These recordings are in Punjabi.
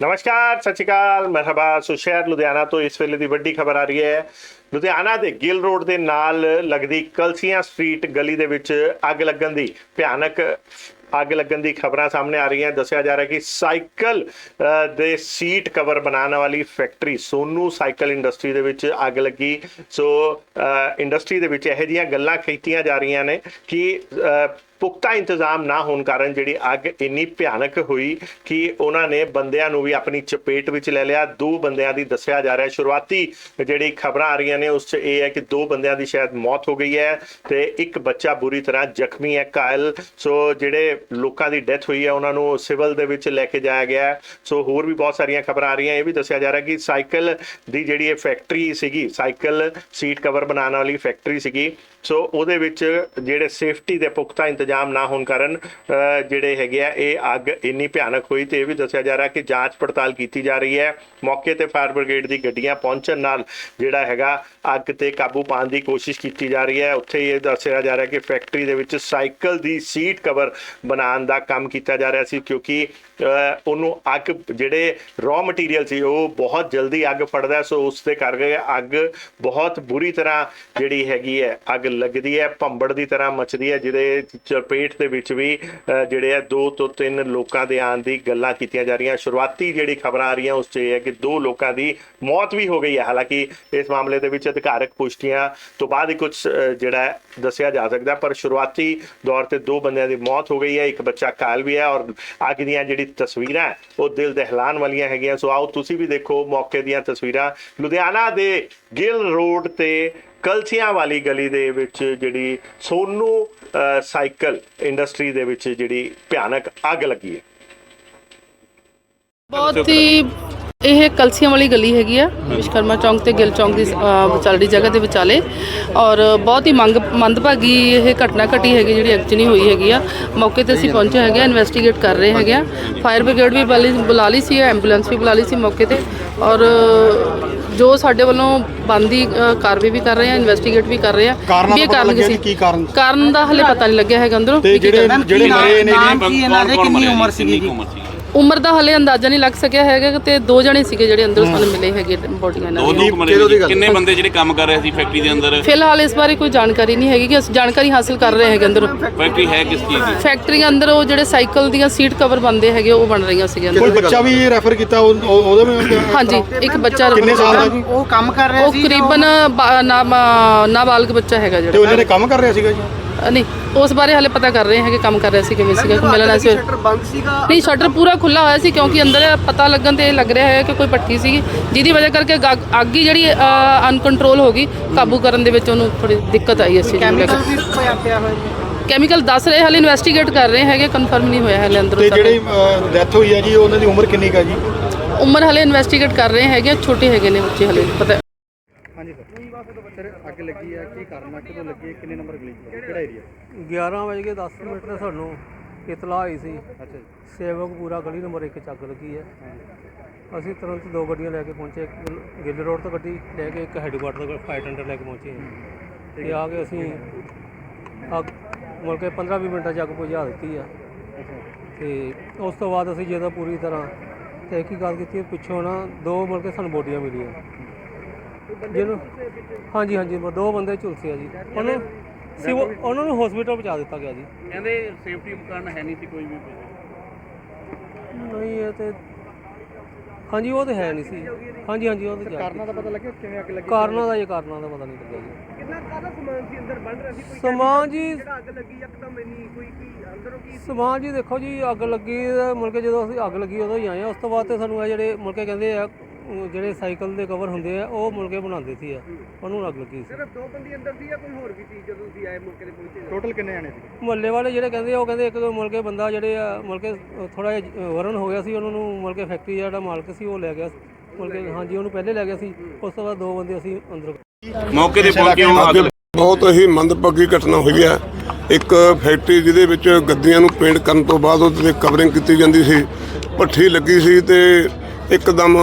ਨਮਸਕਾਰ ਸਤਿ ਸ਼੍ਰੀ ਅਕਾਲ ਮਰਹਬਾ ਸੋ ਸ਼ਹਿਰ ਲੁਧਿਆਣਾ ਤੋਂ ਇਸ ਵੇਲੇ ਦੀ ਵੱਡੀ ਖਬਰ ਆ ਰਹੀ ਹੈ ਲੁਧਿਆਣਾ ਦੇ ਗਿੱਲ ਰੋਡ ਦੇ ਨਾਲ ਲੱਗਦੀ ਕਲਸੀਆਂ ਸਟਰੀਟ ਗਲੀ ਦੇ ਵਿੱਚ ਅੱਗ ਲੱਗਣ ਦੀ ਭਿਆਨਕ ਅੱਗ ਲੱਗਣ ਦੀ ਖਬਰਾਂ ਸਾਹਮਣੇ ਆ ਰਹੀਆਂ। ਦੱਸਿਆ ਜਾ ਰਿਹਾ ਕਿ ਸਾਈਕਲ ਦੇ ਸੀਟ ਕਵਰ ਬਣਾਉਣ ਵਾਲੀ ਫੈਕਟਰੀ ਸੋਨੂ ਸਾਈਕਲ ਇੰਡਸਟਰੀ ਦੇ ਵਿੱਚ ਅੱਗ ਲੱਗੀ। ਸੋ ਇੰਡਸਟਰੀ ਦੇ ਵਿੱਚ ਇਹੋ ਜਿਹੀਆਂ ਗੱਲਾਂ ਕੀਤੀਆਂ ਜਾ ਰਹੀਆਂ ਨੇ ਕਿ ਪੁਖਤਾ ਇੰਤਜ਼ਾਮ ਨਾ ਹੋਣ ਕਾਰਨ ਜਿਹੜੀ ਅੱਗ ਇੰਨੀ ਭਿਆਨਕ ਹੋਈ ਕਿ ਉਹਨਾਂ ਨੇ ਬੰਦਿਆਂ ਨੂੰ ਵੀ ਆਪਣੀ ਚਪੇਟ ਵਿੱਚ ਲੈ ਲਿਆ। ਦੋ ਬੰਦਿਆਂ ਦੀ ਦੱਸਿਆ ਜਾ ਰਿਹਾ, ਸ਼ੁਰੂਆਤੀ ਜਿਹੜੀ ਖਬਰਾਂ ਆ ਰਹੀਆਂ ਨੇ ਉਸ 'ਚ ਇਹ ਹੈ ਕਿ ਦੋ ਬੰਦਿਆਂ ਦੀ ਸ਼ਾਇਦ ਮੌਤ ਹੋ ਗਈ ਹੈ ਤੇ ਇੱਕ ਬੱਚਾ ਬੁਰੀ ਤਰ੍ਹਾਂ ਜ਼ਖਮੀ ਹੈ ਕਾਇਲ ਸੋ, ਜਿਹੜੇ ਲੋਕਾਂ ਦੀ ਡੈਥ ਹੋਈ ਹੈ, ਉਹਨਾਂ ਨੂੰ ਸਿਵਲ ਦੇ ਵਿੱਚ ਲੈ ਕੇ ਜਾਇਆ ਗਿਆ ਸੋ ਹੋਰ ਵੀ ਬਹੁਤ ਸਾਰੀਆਂ ਖਬਰਾਂ ਆ ਰਹੀਆਂ, ਇਹ ਵੀ ਦੱਸਿਆ ਜਾ ਰਿਹਾ ਕਿ ਸਾਈਕਲ ਦੀ ਜਿਹੜੀ ਇਹ ਫੈਕਟਰੀ ਸੀਗੀ, ਸਾਈਕਲ ਸੀਟ ਕਵਰ ਬਣਾਉਣ ਵਾਲੀ ਫੈਕਟਰੀ ਸੀਗੀ, ਸੋ ਉਹਦੇ ਵਿੱਚ ਜਿਹੜੇ ਸੇਫਟੀ ਦੇ ਪੁਖਤਾ ਇੰਤਜ਼ਾਮ ਨਾ ਹੋਣ ਕਾਰਨ ਜਿਹੜੇ ਹੈਗੇ ਆ, ਇਹ ਅੱਗ ਇੰਨੀ ਭਿਆਨਕ ਹੋਈ ਤੇ ਇਹ ਵੀ ਦੱਸਿਆ ਜਾ ਰਿਹਾ ਕਿ ਜਾਂਚ ਪੜਤਾਲ ਕੀਤੀ ਜਾ ਰਹੀ ਹੈ। ਮੌਕੇ ਤੇ ਫਾਇਰ ਬ੍ਰਿਗੇਡ ਦੀ ਗੱਡੀਆਂ ਪਹੁੰਚਣ ਨਾਲ ਜਿਹੜਾ ਹੈਗਾ, ਅੱਗ ਤੇ ਕਾਬੂ ਪਾਉਣ ਦੀ ਕੋਸ਼ਿਸ਼ ਕੀਤੀ ਜਾ ਰਹੀ ਹੈ। ਉੱਥੇ ਹੀ ਇਹ ਦੱਸਿਆ ਜਾ ਰਿਹਾ ਕਿ ਫੈਕਟਰੀ ਦੇ ਵਿੱਚ ਸਾਈਕਲ ਦੀ ਸੀਟ ਕਵਰ ਬਣਾਉਣ ਦਾ ਕੰਮ ਕੀਤਾ ਜਾ ਰਿਹਾ ਸੀ ਕਿਉਂਕਿ ਉਹਨੂੰ ਅੱਗ, ਜਿਹੜੇ ਰॉ ਮਟੀਰੀਅਲ ਸੀ, ਉਹ ਬਹੁਤ ਜਲਦੀ ਅੱਗ ਫੜਦਾ, ਸੋ ਉਸ ਦੇ ਕਰਕੇ ਅੱਗ ਬਹੁਤ ਬੁਰੀ ਤਰ੍ਹਾਂ ਜਿਹੜੀ ਹੈਗੀ ਹੈ, ਅੱਗ ਲੱਗਦੀ ਹੈ, ਭੰਬੜ ਦੀ ਤਰ੍ਹਾਂ ਮਚਦੀ ਹੈ, ਜਿਹਦੇ ਚਪੇਟ ਦੇ ਵਿੱਚ ਵੀ ਜਿਹੜੇ ਆ ਦੋ ਤੋਂ ਤਿੰਨ ਲੋਕਾਂ ਦੇ ਆਉਣ ਦੀ ਗੱਲਾਂ ਕੀਤੀਆਂ ਜਾ ਰਹੀਆਂ। ਸ਼ੁਰੂਆਤੀ ਜਿਹੜੀ ਖਬਰਾਂ ਆ ਰਹੀਆਂ, ਉਸ 'ਚ ਇਹ ਹੈ ਕਿ ਦੋ ਲੋਕਾਂ ਦੀ ਮੌਤ ਵੀ ਹੋ ਗਈ ਹੈ। ਹਾਲਾਂਕਿ ਇਸ ਮਾਮਲੇ ਦੇ ਵਿੱਚ ਅਧਿਕਾਰਕ ਪੁਸ਼ਟੀਆਂ ਤੋਂ ਬਾਅਦ ਹੀ ਕੁਝ ਜਿਹੜਾ ਦੱਸਿਆ ਜਾ ਸਕਦਾ, ਪਰ ਸ਼ੁਰੂਆਤੀ ਦੌਰ ਤੇ ਦੋ ਬੰਦਿਆਂ ਦੀ ਮੌਤ ਹੋ ਗਈ ਹੈ ਇੱਕ ਬੱਚਾ ਘਾਇਲ ਵੀ ਹੈ ਔਰ ਅੱਗ ਦੀਆਂ ਜਿਹੜੀ ਤਸਵੀਰਾਂ ਉਹ ਦਿਲ ਦਹਿਲਾਨ ਵਾਲੀਆਂ ਹੈਗੀਆਂ। ਸੋ ਆਓ ਤੁਸੀਂ ਵੀ ਦੇਖੋ ਮੌਕੇ ਦੀਆਂ ਤਸਵੀਰਾਂ। ਲੁਧਿਆਣਾ ਦੇ ਗਿੱਲ ਰੋਡ ਤੇ ਕਲਸੀਆਂ ਵਾਲੀ ਗਲੀ ਦੇ ਵਿੱਚ ਜਿਹੜੀ ਸੋਨੂ ਅ, ਸਾਈਕਲ ਇੰਡਸਟਰੀ ਦੇ ਵਿੱਚ ਜਿਹੜੀ ਭਿਆਨਕ ਅੱਗ ਲੱਗੀ ਹੈ। ਬਹੁਤ ਹੀ ਇਹ ਕਲਸੀਆਂ ਵਾਲੀ ਗਲੀ ਹੈਗੀ ਆ ਵਿਸ਼ਕਰਮਾ ਚੌਂਕ ਤੇ ਗਿੱਲ ਚੌਂਕ ਦੀ ਵਿਚਾਲੜੀ ਜਗ੍ਹਾ ਦੇ ਵਿਚਾਲੇ। ਔਰ ਬਹੁਤ ਹੀ ਮੰਗ ਮੰਦਭਾਗੀ ਇਹ ਘਟਨਾ ਘਟੀ ਹੈਗੀ ਜਿਹੜੀ ਐਕਚੁਅਲੀ ਹੋਈ ਹੈਗੀ ਆ। ਮੌਕੇ ਤੇ ਅਸੀਂ ਪਹੁੰਚੇ ਹੈਗੇ ਆ ਇਨਵੈਸਟੀਗੇਟ ਕਰ ਰਹੇ ਹੈਗੇ ਆ। ਫਾਇਰ ਬ੍ਰਿਗੇਡ ਵੀ ਬੁਲਾ ਲਈ- ਬੁਲਾ ਲਈ ਸੀ ਐਂਬੂਲੈਂਸ ਵੀ ਬੁਲਾ ਲਈ ਸੀ ਮੌਕੇ ਤੇ। ਔਰ ਜੋ ਸਾਡੇ ਵੱਲੋਂ ਬੰਦੀ ਕਾਰਵਾਈ ਵੀ ਕਰ ਰਹੇ ਆ ਇਨਵੈਸਟੀਗੇਟ ਵੀ ਕਰ ਰਹੇ ਆ। ਕਾਰਨਾਂ ਵੀ ਇਹ ਕਾਰਨ ਸੀ? ਕੀ ਕਾਰਨ? ਕਾਰਨ ਦਾ ਹਲੇ ਪਤਾ ਨਹੀਂ ਲੱਗਿਆ ਹੈਗਾ ਅੰਦਰੋਂ। ਜਿਹੜੇ। ਜਿਹੜੇ ਮਰੇ ਨੇ ਨਾਮ ਕੀ ਇਹਨਾਂ ਦੇ ਕਿੰਨੀ ਉਮਰ ਸੀਗੀ ਜੀ ਉਮਰ ਦਾ ਹਲੇ ਅੰਦਾਜ਼ਾ ਨਹੀਂ ਲੱਗ ਸਕਿਆ ਹੈਗਾ ਤੇ ਦੋ ਜਣੇ ਸੀਗੇ ਜਿਹੜੇ ਅੰਦਰ ਸਾਨੂੰ ਮਿਲੇ ਹੈਗੇ ਬੋਡੀਆਂ ਦੋ ਨਾਲ ਲੋਕ ਮਰੇ ਨੇ ਜੀ। ਕਿੰਨੇ ਬੰਦੇ ਜਿਹੜੇ ਕੰਮ ਕਰ ਰਹੇ ਸੀ ਫੈਕਟਰੀ ਦੇ ਅੰਦਰ? ਫਿਲਹਾਲ ਇਸ ਬਾਰੇ ਕੋਈ ਜਾਣਕਾਰੀ ਨਹੀਂ ਹੈਗੀ ਕਿ ਅਸੀਂ ਜਾਣਕਾਰੀ ਹਾਸਲ ਕਰ ਰਹੇ ਹੈਗੇ ਅੰਦਰ। ਫੈਕਟਰੀ ਹੈ ਕਿਸ ਚੀਜ਼ ਦੀ? ਫੈਕਟਰੀ ਅੰਦਰ ਉਹ ਜਿਹੜੇ ਸਾਈਕਲ ਦੀਆਂ ਸੀਟ ਕਵਰ ਬੰਦੇ ਹੈਗੇ ਉਹ ਬਣ ਰਹੀਆਂ ਸੀਗੀਆਂ ਕੋਈ ਬੱਚਾ ਵੀ ਰੈਫਰ ਕੀਤਾ ਉਹ- ਉਹ- ਉਹਦੇ ਵਿੱਚ ਹਾਂਜੀ ਇੱਕ ਬੱਚਾ ਕਿੰਨੇ ਸਾਲ ਦਾ? ਜੀ ਉਹ ਕੰਮ ਕਰ ਰਹੇ ਉਹ ਸੀ ਕਰੀਬਨ ਬਾ- ਨਾ ਨਾਬਾਲਗ ਬੱਚਾ ਹੈਗਾ ਤੇ ਜਿਹੜਾ ਉਹਨਾਂ ਨੇ ਕੰਮ ਕਰ ਰਿਹਾ ਸੀਗਾ ਜੀ? ਨਹੀਂ ਉਸ ਬਾਰੇ ਹਲੇ ਪਤਾ ਕਰ ਰਹੇ ਹੈਗੇ ਕੰਮ ਕਰ ਰਿਹਾ ਸੀ ਕਿਵੇਂ ਸੀਗਾ ਮਿਲਣਾ ਸੀ ਬੰਦ ਸੀਗਾ ਨਹੀਂ ਸ਼ਟਰ ਪੂਰਾ ਖੁੱਲਾ ਹੋਇਆ ਸੀ ਕਿਉਂਕਿ ਅੰਦਰ ਪਤਾ ਲੱਗਣ ਤੇ ਇਹ ਲੱਗ ਰਿਹਾ ਹੈ ਕਿ ਕੋਈ ਪੱਟੀ ਸੀਗੀ ਜਿਹਦੀ ਵਜ੍ਹਾ ਕਰਕੇ ਅੱਗ ਹੀ ਜਿਹੜੀ ਅਨਕੰਟਰੋਲ ਹੋ ਗਈ ਕਾਬੂ ਕਰਨ ਦੇ ਵਿੱਚ ਉਹਨੂੰ ਥੋੜੀ ਦਿੱਕਤ ਆਈ ਇਸ ਚੀਜ਼ ਨੂੰ ਲੈ ਕੈਮੀਕਲ ਕੇ। ਵੀ ਪਿਆ ਪਿਆ ਹੋਇਆ ਜੀ? ਕੈਮੀਕਲ ਦੱਸ ਰਹੇ ਹਲੇ ਇਨਵੈਸਟੀਗੇਟ ਕਰ ਰਹੇ ਹੈਗੇ ਕਨਫਰਮ ਨਹੀਂ ਹੋਇਆ ਹਲੇ ਅੰਦਰ ਤੇ ਜਿਹੜੀ ਡੈਥ ਹੋਈ ਹੈ ਜੀ ਉਹਨਾਂ ਦੀ ਉਮਰ ਕਿੰਨੀ ਕਾ ਜੀ? ਉਮਰ ਹਲੇ ਇਨਵੈਸਟੀਗੇਟ ਕਰ ਰਹੇ ਹੈਗੇ ਛੋਟੇ ਹੈਗੇ ਨੇ ਬੱਚੇ ਹਲੇ ਪਤਾ ਸਰ ਅੱਗ ਲੱਗੀ ਕੀ ਕਾਰਨ ਹੈ ਕਦੋਂ ਲੱਗੀ ਹੈ ਕਿੰਨੇ ਨੰਬਰ ਗਲੀ ਕਿਹੜਾ ਏਰੀਆ 11 ਵਜੇ ਕੇ 10 ਮਿੰਟ ਤੇ ਸਾਨੂੰ ਇਤਲਾਹ ਆਈ ਸੀ। ਅੱਛਾ ਜੀ। ਸੇਵਕ ਪੂਰਾ ਗਲੀ ਨੰਬਰ 1 ਚ ਅੱਗ ਲੱਗੀ ਹੈ ਅਸੀਂ ਤੁਰੰਤ ਦੋ ਗੱਡੀਆਂ ਲੈ ਕੇ ਪਹੁੰਚੇ। ਇੱਕ ਗਿੱਲ ਰੋਡ ਤੋਂ ਗੱਡੀ ਲੈ ਕੇ ਇੱਕ ਹੈਡਕੁਆਟਰ ਤੋਂ ਫਾਇਰ ਟੈਂਡਰ ਲੈ ਕੇ ਪਹੁੰਚੇ। ਤੇ ਆ ਕੇ ਅਸੀਂ ਅੱਗ ਮੁੜ ਕੇ 15-20 ਮਿੰਟਾਂ 'ਚ ਅੱਗ ਬੁਝਾ ਦਿੱਤੀ ਆ। ਤੇ ਉਸ ਤੋਂ ਬਾਅਦ ਅਸੀਂ ਜਦੋਂ ਪੂਰੀ ਤਰ੍ਹਾਂ ਤਹਿਕੀਕਾਤ ਕੀਤੀ ਪਿੱਛੋਂ ਨਾ ਦੋ ਮੁੜ ਕੇ ਸਾਨੂੰ ਬੋਡੀਆਂ ਮਿਲੀਆਂ। ਜਿਹਨੂੰ ਹਾਂਜੀ ਹਾਂਜੀ ਦੋ ਬੰਦੇ ਝੁਲਸੇ ਆ ਜੀ। ਉਹਨੂੰ ਸਿਵ- ਉਹਨਾਂ ਨੂੰ ਹਸਪੀਟਲ ਪਹੁੰਚਾ ਦਿੱਤਾ ਗਿਆ ਜੀ। ਕਹਿੰਦੇ ਸੇਫਟੀ ਉਪਕਰਨ ਹੈ ਨਹੀਂ ਸੀ ਕੋਈ ਵੀ ਨਹੀਂ ਇਹ ਤੇ ਹਾਂਜੀ ਉਹ ਤੇ ਹੈ ਨਹੀਂ ਸੀ। ਹਾਂਜੀ ਹਾਂਜੀ ਉਹ ਤੇ ਜਾ ਕਾਰਨਾਂ ਦਾ ਪਤਾ ਲੱਗਿਆ? ਕਿਵੇਂ ਅੱਗ ਲੱਗੀ? ਕਾਰਨਾਂ ਦਾ ਇਹ ਕਾਰਨਾਂ ਦਾ ਪਤਾ ਨਹੀਂ ਲੱਗਿਆ ਜੀ। ਕਿੰਨਾ ਕਾਹਦਾ ਸਮਾਨ ਸੀ ਅੰਦਰ? ਬਣ ਰਿਹਾ ਸੀ ਕੋਈ? ਸਮਾਨ ਜੀ ਅੱਗ ਲੱਗੀ ਇੱਕਦਮ ਇੰਨੀ ਕੋਈ ਕੀ ਅੰਦਰੋਂ ਕੀ ਸਮਾਨ ਜੀ ਦੇਖੋ ਜੀ ਅੱਗ ਲੱਗੀ ਤਾਂ ਮੁੜ ਕੇ ਜਦੋਂ ਅਸੀਂ ਅੱਗ ਲੱਗੀ ਉਦੋਂ ਹੀ ਆਏ ਆ ਉਸ ਤੋਂ ਬਾਅਦ ਤੇ ਸਾਨੂੰ ਇਹ ਜਿਹੜੇ ਮੁੜ ਕੇ ਕਹਿੰਦੇ ਆ ਜਿਹੜੇ ਸਾਈਕਲ ਦੇ ਕਵਰ ਹੁੰਦੇ ਆ ਉਹ ਮੁੜ ਕੇ ਬਣਾਉਂਦੇ ਸੀ ਆ। ਉਹਨੂੰ ਅੱਗ ਲੱਗੀ ਸੀ। ਸਿਰਫ ਦੋ ਬੰਦੀ ਅੰਦਰ ਸੀ ਜਾਂ ਕੋਈ ਹੋਰ ਵੀ ਸੀ ਜਦੋਂ ਤੁਸੀਂ ਆਏ ਮੌਕੇ ਤੇ ਪਹੁੰਚੇ ਟੋਟਲ ਕਿੰਨੇ ਜਾਣੇ ਸੀ? ਮੁਹੱਲੇ ਵਾਲੇ ਜਿਹੜੇ ਕਹਿੰਦੇ ਆ ਉਹ ਕਹਿੰਦੇ ਇੱਕ ਦੋ ਮੁੜ ਕੇ ਬੰਦਾ ਜਿਹੜੇ ਆ ਮੁੜ ਕੇ ਥੋੜਾ ਜਿਹਾ ਵਰਨ ਹੋ ਗਿਆ ਸੀ ਉਹਨਾਂ ਨੂੰ ਮੁੜ ਕੇ ਫੈਕਟਰੀ ਦਾ ਜਿਹੜਾ ਮਾਲਕ ਸੀ ਉਹ ਲੈ ਗਿਆ ਮੁੜ ਕੇ ਹਾਂਜੀ ਉਹਨੂੰ ਪਹਿਲੇ ਲੈ ਗਿਆ ਸੀ ਉਸ ਤੋਂ ਬਾਅਦ ਦੋ ਬੰਦੇ ਅਸੀਂ ਅੰਦਰ ਮੌਕੇ ਤੇ ਪਹੁੰਚੇ ਹੋ ਅੱਗ ਬਹੁਤ ਹੀ ਮੰਦਭਾਗੀ ਘਟਨਾ ਹੋਈ ਹੈ। ਇੱਕ ਫੈਕਟਰੀ ਜਿਹਦੇ ਵਿੱਚ ਗੱਦੀਆਂ ਨੂੰ ਪੇਂਟ ਕਰਨ ਤੋਂ ਬਾਅਦ ਉਹਦੇ ਤੇ ਕਵਰਿੰਗ ਕੀਤੀ ਜਾਂਦੀ ਸੀ। ਭੱਠੀ ਲੱਗੀ ਸੀ ਤੇ ਇੱਕਦਮ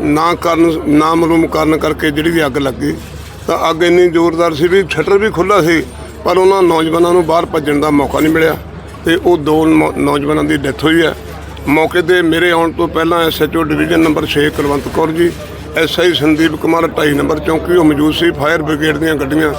ਨਾ ਕਰਨ, ਨਾ ਮਾਲੂਮ ਕਰਨ ਕਰਕੇ ਜਿਹੜੀ ਵੀ ਅੱਗ ਲੱਗੀ, ਤਾਂ ਅੱਗ ਇੰਨੀ ਜ਼ੋਰਦਾਰ ਸੀ ਵੀ ਸ਼ਟਰ ਵੀ ਖੁੱਲਾ ਸੀ, ਪਰ ਉਹਨਾਂ ਨੌਜਵਾਨਾਂ ਨੂੰ ਬਾਹਰ ਭੱਜਣ ਦਾ ਮੌਕਾ ਨਹੀਂ ਮਿਲਿਆ ਤੇ ਉਹ ਦੋ ਨੌ- ਨੌਜਵਾਨਾਂ ਦੀ ਡੈਥ ਹੋਈ ਹੈ। ਮੌਕੇ ਤੇ ਮੇਰੇ ਆਉਣ ਤੋਂ ਪਹਿਲਾਂ SHO division number 6 Kulwant Kaur ji SI Sandeep Kumar 28 number ਚੌਂਕੀ ਉਹ ਮੌਜੂਦ ਸੀ ਫਾਇਰ ਬ੍ਰਿਗੇਡ ਦੀਆਂ ਗੱਡੀਆਂ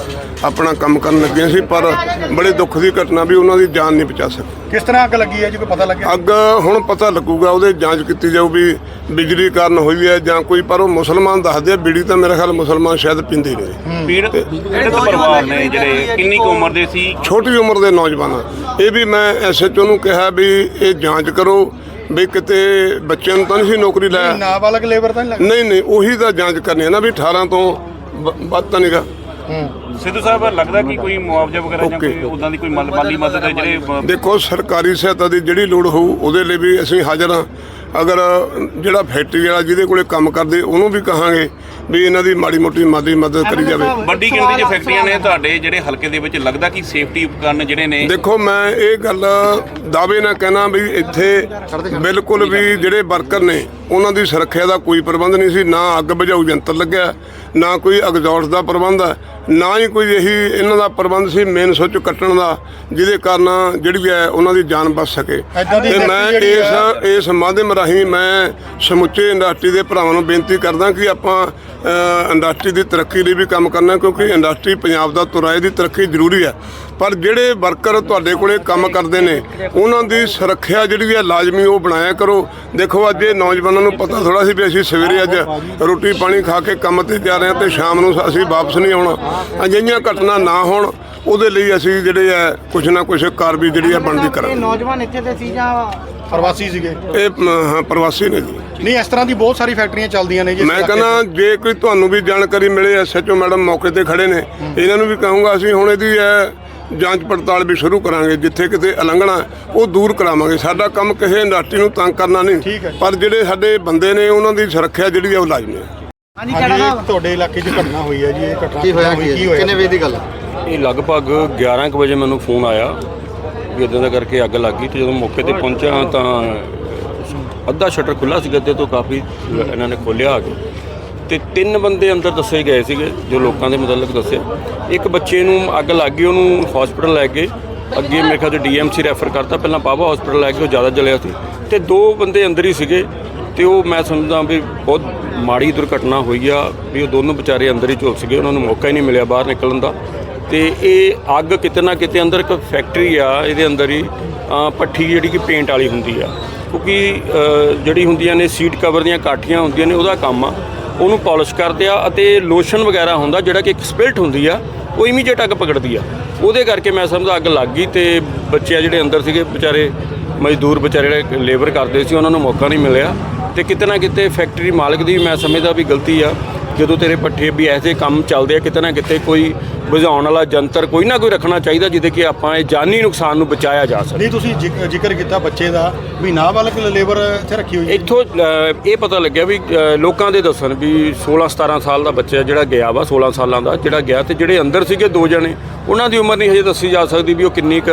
ਆਪਣਾ ਕੰਮ ਕਰਨ ਲੱਗੀਆਂ ਸੀ ਪਰ ਬੜੇ ਦੁੱਖ ਦੀ ਘਟਨਾ ਵੀ ਉਹਨਾਂ ਦੀ ਜਾਨ ਨਹੀਂ ਬਚਾ ਸਕੀ। ਕਿਸ ਤਰ੍ਹਾਂ ਅੱਗ ਲੱਗੀ ਹੈ ਜੀ? ਕੋਈ ਪਤਾ ਲੱਗਿਆ? ਅੱਗ ਹੁਣ ਪਤਾ ਲੱਗੂਗਾ ਉਹਦੇ ਜਾਂਚ ਕੀਤੀ ਜਾਊ ਵੀ ਬਿਜਲੀ ਕਾਰਨ ਹੋਈ ਹੈ ਜਾਂ ਕੋਈ ਪਰ ਉਹ ਮੁਸਲਮਾਨ ਦੱਸਦੇ ਆ ਬੀੜੀ ਤਾਂ ਮੇਰੇ ਖਿਆਲ ਮੁਸਲਮਾਨ ਸ਼ਾਇਦ ਪੀਂਦੇ ਹੀ ਨੇ ਪੀੜ ਪੀੜਤ ਪਰਿਵਾਰ ਨੇ ਜਿਹੜੇ ਕਿੰਨੀ ਕੁ ਉਮਰ ਦੇ ਸੀ? ਛੋਟੀ ਉਮਰ ਦੇ ਨੌਜਵਾਨ ਆ। ਇਹ ਵੀ ਮੈਂ ਐਸਐਚਓ ਨੂੰ ਕਿਹਾ ਵੀ ਇਹ ਜਾਂਚ ਕਰੋ ਵੀ ਕਿਤੇ ਬੱਚਿਆਂ ਨੂੰ ਤਾਂ ਨਹੀਂ ਨੌਕਰੀ ਲਾਇਆ ਨਾਬਾਲਗ ਲੇਬਰ ਤਾਂ ਨਹੀਂ ਲੱਗੀ ਨਹੀਂ ਨਹੀਂ ਉਹੀ ਤਾਂ ਜਾਂਚ ਕਰਨੀ ਹੈ ਨਾ ਵੀ 18 ਤੋਂ ਵੱਧ ਤਾਂ ਨਹੀਂਗਾ ਸਿੱਧੂ ਸਾਹਿਬ ਲੱਗਦਾ ਕਿ ਕੋਈ ਮੁਆਵਜ਼ਾ ਵਗੈਰਾ ਜਾਂ. ਕੋਈ ਉਦਾਂ ਦੀ ਕੋਈ ਮਲ- ਮਦਦ ਹੈ ਜਿਹੜੇ ਦੇਖੋ ਸਰਕਾਰੀ ਸਹਾਇਤਾ ਦੀ ਜਿਹੜੀ ਲੋੜ ਹੋਊ ਉਹਦੇ ਲਈ ਵੀ ਅਸੀਂ ਹਾਜ਼ਰ ਹਾਂ। ਅਗਰ ਜਿਹੜਾ ਫੈਕਟਰੀ ਵਾਲਾ ਜਿਹਦੇ ਕੋਲੇ ਕੰਮ ਕਰਦੇ ਉਹਨੂੰ ਵੀ ਕਹਾਂਗੇ ਵੀ ਇਹਨਾਂ ਦੀ ਮਾੜੀ ਮੋਟੀ ਮਾਦੀ ਮਦਦ ਕਰੀ ਜਾਵੇ। ਵੱਡੀ ਗਿਣਤੀ 'ਚ ਫੈਕਟਰੀਆਂ ਨੇ ਤੁਹਾਡੇ ਜਿਹੜੇ ਹਲਕੇ ਦੇ ਵਿੱਚ ਲੱਗਦਾ ਕਿ ਸੇਫਟੀ ਉਪਕਰਨ ਜਿਹੜੇ ਨੇ ਦੇਖੋ ਮੈਂ ਇਹ ਗੱਲ ਦਾਅਵੇ ਨਾਲ ਕਹਿਣਾ ਵੀ ਇੱਥੇ ਬਿਲਕੁਲ ਵੀ ਜਿਹੜੇ ਵਰਕਰ ਨੇ ਉਹਨਾਂ ਦੀ ਸੁਰੱਖਿਆ ਦਾ ਕੋਈ ਪ੍ਰਬੰਧ ਨਹੀਂ ਸੀ। ਨਾ ਅੱਗ ਬੁਝਾਊ ਯੰਤਰ ਲੱਗਿਆ ਨਾ ਕੋਈ ਐਗਜ਼ੌਸਟ ਦਾ ਪ੍ਰਬੰਧ ਹੈ ਨਾ ਹੀ ਕੋਈ ਇਹੀ ਇਹਨਾਂ ਦਾ ਪ੍ਰਬੰਧ ਸੀ ਮੇਨ ਸੁੱਚ ਕੱਟਣ ਦਾ ਜਿਹਦੇ ਕਾਰਨ ਜਿਹੜੀ ਹੈ ਉਹਨਾਂ ਦੀ ਜਾਨ ਬਚ ਸਕੇ। ਤੇ ਮੈਂ ਇਸ ਇਸ ਮਾਧਿਅਮ ਰਾਹੀਂ ਮੈਂ ਸਮੁੱਚੇ ਇੰਡਸਟਰੀ ਦੇ ਭਰਾਵਾਂ ਨੂੰ ਬੇਨਤੀ ਕਰਦਾ ਕਿ ਆਪਾਂ ਇੰਡਸਟਰੀ ਦੀ ਤਰੱਕੀ ਲਈ ਵੀ ਕੰਮ ਕਰਨਾ ਕਿਉਂਕਿ ਇੰਡਸਟਰੀ ਪੰਜਾਬ ਦਾ ਤੁਰਾਏ ਦੀ ਤਰੱਕੀ ਜ਼ਰੂਰੀ ਹੈ। ਪਰ ਜਿਹੜੇ ਵਰਕਰ ਤੁਹਾਡੇ ਕੋਲੇ ਕੰਮ ਕਰਦੇ ਨੇ ਉਹਨਾਂ ਦੀ ਸੁਰੱਖਿਆ ਜਿਹੜੀ ਹੈ ਲਾਜ਼ਮੀ ਉਹ ਬਣਾਇਆ ਕਰੋ। ਦੇਖੋ ਅੱਜ ਇਹ ਨੌਜਵਾਨਾਂ ਨੂੰ ਪਤਾ ਥੋੜਾ ਸੀ ਵੀ ਅਸੀਂ ਸਵੇਰੇ ਅੱਜ ਰੋਟੀ ਪਾਣੀ ਖਾ ਕੇ ਕੰਮ ਤੇ ਜਾ ਰਹੇ ਹਾਂ ਤੇ ਸ਼ਾਮ ਨੂੰ ਅਸੀਂ ਵਾਪਸ ਨਹੀਂ ਆਉਣਾ। ਅਜਿਹੀਆਂ ਘਟਨਾ ਨਾ ਹੋਣ ਉਹਦੇ ਲਈ ਅਸੀਂ ਜਿਹੜੇ ਹੈ ਕੁਝ ਨਾ ਕੁਝ ਕਾਰਵਾਈ ਜਿਹੜੀ ਹੈ ਬਣਦੀ ਕਰਾਂਗੇ। ਨੌਜਵਾਨ ਇੱਥੇ ਦੇ ਸੀ ਜਾਂ ਪ੍ਰਵਾਸੀ ਸੀਗੇ? ਇਹ ਹਾਂ, ਪ੍ਰਵਾਸੀ ਨੇ ਜੀ। ਨਹੀਂ ਇਸ ਤਰ੍ਹਾਂ ਦੀ ਬਹੁਤ ਸਾਰੀ ਫੈਕਟਰੀਆਂ ਚੱਲਦੀਆਂ ਨੇ ਜੀ ਮੈਂ ਕਹਿੰਦਾ ਜੇ ਕੋਈ ਤੁਹਾਨੂੰ ਵੀ ਜਾਣਕਾਰੀ ਮਿਲੇ ਐਸਐਚਓ ਮੈਡਮ ਮੌਕੇ ਤੇ ਖੜੇ ਨੇ ਇਹਨਾਂ ਨੂੰ ਵੀ ਕਹੂੰਗਾ ਅਸੀਂ ਹੁਣ ਇਹਦੀ ਹੈ ਜਾਂਚ ਪੜਤਾਲ ਵੀ ਸ਼ੁਰੂ ਕਰਾਂਗੇ ਜਿੱਥੇ ਕਿਤੇ ਉਲੰਘਣਾ ਉਹ ਦੂਰ ਕਰਾਵਾਂਗੇ। ਸਾਡਾ ਕੰਮ ਕਿਸੇ ਇੰਡਸਟਰੀ ਨੂੰ ਤੰਗ ਕਰਨਾ। ਨਹੀਂ। ਪਰ ਜਿਹੜੇ ਸਾਡੇ ਬੰਦੇ ਨੇ ਉਹਨਾਂ ਦੀ ਸੁਰੱਖਿਆ ਜਿਹੜੀ ਹੈ ਉਹ ਲਾਜ਼ਮੀ ਹੈ। ਹਾਂਜੀ ਇਹ ਤੁਹਾਡੇ ਇਲਾਕੇ 'ਚ ਘਟਨਾ ਹੋਈ ਹੈ ਜੀ ਇਹ ਘਟਨਾ ਕੀ ਹੋਇਆ ਕੀ ਹੋਇਆ? ਕਿੰਨੇ ਵਜੇ ਦੀ ਗੱਲ ਇਹ ਲਗਭਗ 11 ਕੁ ਵਜੇ ਮੈਨੂੰ ਫੋਨ ਆਇਆ ਵੀ ਇਦਾਂ ਦਾ ਕਰਕੇ ਅੱਗ ਲੱਗ ਗਈ ਤੇ ਜਦੋਂ ਮੌਕੇ ਤੇ ਪਹੁੰਚਿਆ ਤਾਂ ਅੱਧਾ ਸ਼ਟਰ ਖੁੱਲਾ ਸੀ ਗੱਦੇ ਤੋਂ ਕਾਫੀ ਇਹਨਾਂ ਨੇ ਖੋਲਿਆ ਆ ਕੇ ਤੇ ਤਿੰਨ ਬੰਦੇ ਅੰਦਰ ਦੱਸੇ ਗਏ ਸੀਗੇ ਜੋ ਲੋਕਾਂ ਦੇ ਮੁਤਲਕ ਦੱਸਿਆ ਇੱਕ ਬੱਚੇ ਨੂੰ ਅੱਗ ਲੱਗ ਗਈ ਉਹਨੂੰ ਹਸਪੀਟਲ ਲੈ ਕੇ ਅੱਗੇ ਮੇਰੇ ਖਿਆਲ ਤੇ ਡੀਐਮਸੀ ਰੈਫਰ ਕਰਤਾ ਪਹਿਲਾਂ ਬਾਬਾ ਹਸਪੀਟਲ ਲੈ ਕੇ ਉਹ ਜ਼ਿਆਦਾ ਜਲਿਆ ਸੀ। ਤੇ ਦੋ ਬੰਦੇ ਅੰਦਰ ਹੀ ਸੀਗੇ ਤੇ ਉਹ ਮੈਂ ਸਮਝਦਾ ਵੀ ਬਹੁਤ ਮਾੜੀ ਦੁਰਘਟਨਾ ਹੋਈ ਆ ਵੀ ਉਹ ਦੋਨੋਂ ਵਿਚਾਰੇ ਅੰਦਰ ਹੀ ਝੁਲਸ ਗਏ ਉਹਨਾਂ ਨੂੰ ਮੌਕਾ ਹੀ ਨਹੀਂ ਮਿਲਿਆ ਬਾਹਰ ਨਿਕਲਣ ਦਾ। ਤੇ ਇਹ ਅੱਗ ਕਿਤੇ ਨਾ ਕਿਤੇ ਅੰਦਰ ਇੱਕ ਫੈਕਟਰੀ ਆ ਇਹਦੇ ਅੰਦਰ ਹੀ ਅ, ਭੱਠੀ ਜਿਹੜੀ ਕਿ ਪੇਂਟ ਵਾਲੀ ਹੁੰਦੀ ਆ। ਕਿਉਂਕਿ ਜਿਹੜੀ ਹੁੰਦੀਆਂ ਨੇ ਸੀਟ ਕਵਰ ਦੀਆਂ ਕਾਠੀਆਂ ਹੁੰਦੀਆਂ ਨੇ ਉਹਦਾ ਕੰਮ ਆ। ਉਹਨੂੰ ਪਾਲਿਸ਼ ਕਰਦੇ ਆ ਅਤੇ ਲੋਸ਼ਨ ਵਗੈਰਾ ਹੁੰਦਾ ਜਿਹੜਾ ਕਿ ਇੱਕ ਸਪਿਲਟ ਹੁੰਦੀ ਆ, ਉਹ ਇਮੀਡੀਏਟ ਅੱਗ ਪਕੜਦੀ ਆ। ਉਹਦੇ ਕਰਕੇ ਮੈਂ ਸਮਝਦਾ ਅੱਗ ਲੱਗ ਗਈ ਤੇ ਬੱਚੇ ਆ ਜਿਹੜੇ ਅੰਦਰ ਸੀਗੇ, ਵਿਚਾਰੇ ਮਜ਼ਦੂਰ ਵਿਚਾਰੇ ਜਿਹੜੇ ਲੇਬਰ ਕਰਦੇ ਸੀ, ਉਹਨਾਂ ਨੂੰ ਮੌਕਾ ਨਹੀਂ ਮਿਲਿਆ। ਤੇ ਕਿਤੇ ਨਾ ਕਿਤੇ ਫੈਕਟਰੀ ਮਾਲਕ ਦੀ ਮੈਂ ਸਮਝਦਾ ਵੀ ਗਲਤੀ ਆ। ਜਦੋਂ ਤੇਰੇ ਪੱਠੇ ਵੀ ਐਸੇ ਕੰਮ ਚੱਲਦੇ ਆ, ਕਿਤੇ ਨਾ ਕਿਤੇ ਕੋਈ ਬੁਝਾਉਣ ਵਾਲਾ ਜੰਤਰ ਕੋਈ ਨਾ ਕੋਈ ਰੱਖਣਾ ਚਾਹੀਦਾ ਜਿਹਦੇ ਕਿ ਆਪਾਂ ਇਹ ਜਾਨੀ ਨੁਕਸਾਨ ਨੂੰ ਬਚਾਇਆ ਜਾ ਸਕੇ। ਨਹੀਂ ਤੁਸੀਂ ਜ਼ਿਕ- ਜ਼ਿਕਰ ਕੀਤਾ ਬੱਚੇ ਦਾ ਵੀ ਨਾਬਾਲਗ ਲੇਬਰ ਇੱਥੇ ਰੱਖੀ ਹੋਈ ਹੈ। ਇੱਥੋਂ ਅ, ਇਹ ਪਤਾ ਲੱਗਿਆ ਵੀ ਅ, ਲੋਕਾਂ ਦੇ ਦੱਸਣ ਵੀ 16 17 ਸਾਲ ਦਾ ਬੱਚਾ ਜਿਹੜਾ ਗਿਆ ਵਾ 16 ਸਾਲਾਂ ਦਾ ਜਿਹੜਾ ਗਿਆ ਤੇ ਜਿਹੜੇ ਅੰਦਰ ਸੀਗੇ ਦੋ ਜਣੇ ਉਹਨਾਂ ਦੀ ਉਮਰ ਨਹੀਂ ਹਜੇ ਦੱਸੀ ਜਾ ਸਕਦੀ ਵੀ ਉਹ ਕਿੰਨੀ ਕ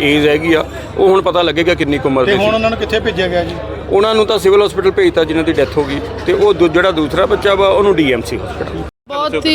ਏਜ ਹੈਗੀ ਆ। ਉਹ ਹੁਣ ਪਤਾ ਲੱਗੇਗਾ ਕਿੰਨੀ ਕੁ ਉਮਰ ਤੇ ਦੇ ਹੁਣ ਸੀ। ਉਹਨਾਂ ਨੂੰ ਕਿੱਥੇ ਭੇਜਿਆ ਗਿਆ ਜੀ? ਉਹਨਾਂ ਨੂੰ ਤਾਂ ਸਿਵਲ ਹਸਪੀਟਲ ਭੇਜਤਾ ਜਿਨ੍ਹਾਂ ਦੀ ਡੈਥ ਹੋ ਗਈ। ਤੇ ਉਹ ਦੂ- ਜਿਹੜਾ ਦੂਸਰਾ ਬੱਚਾ ਵਾ ਉਹਨੂੰ ਡੀਐਮਸੀ ਹਸਪੀਟਲ। ਬਹੁਤ ਹੀ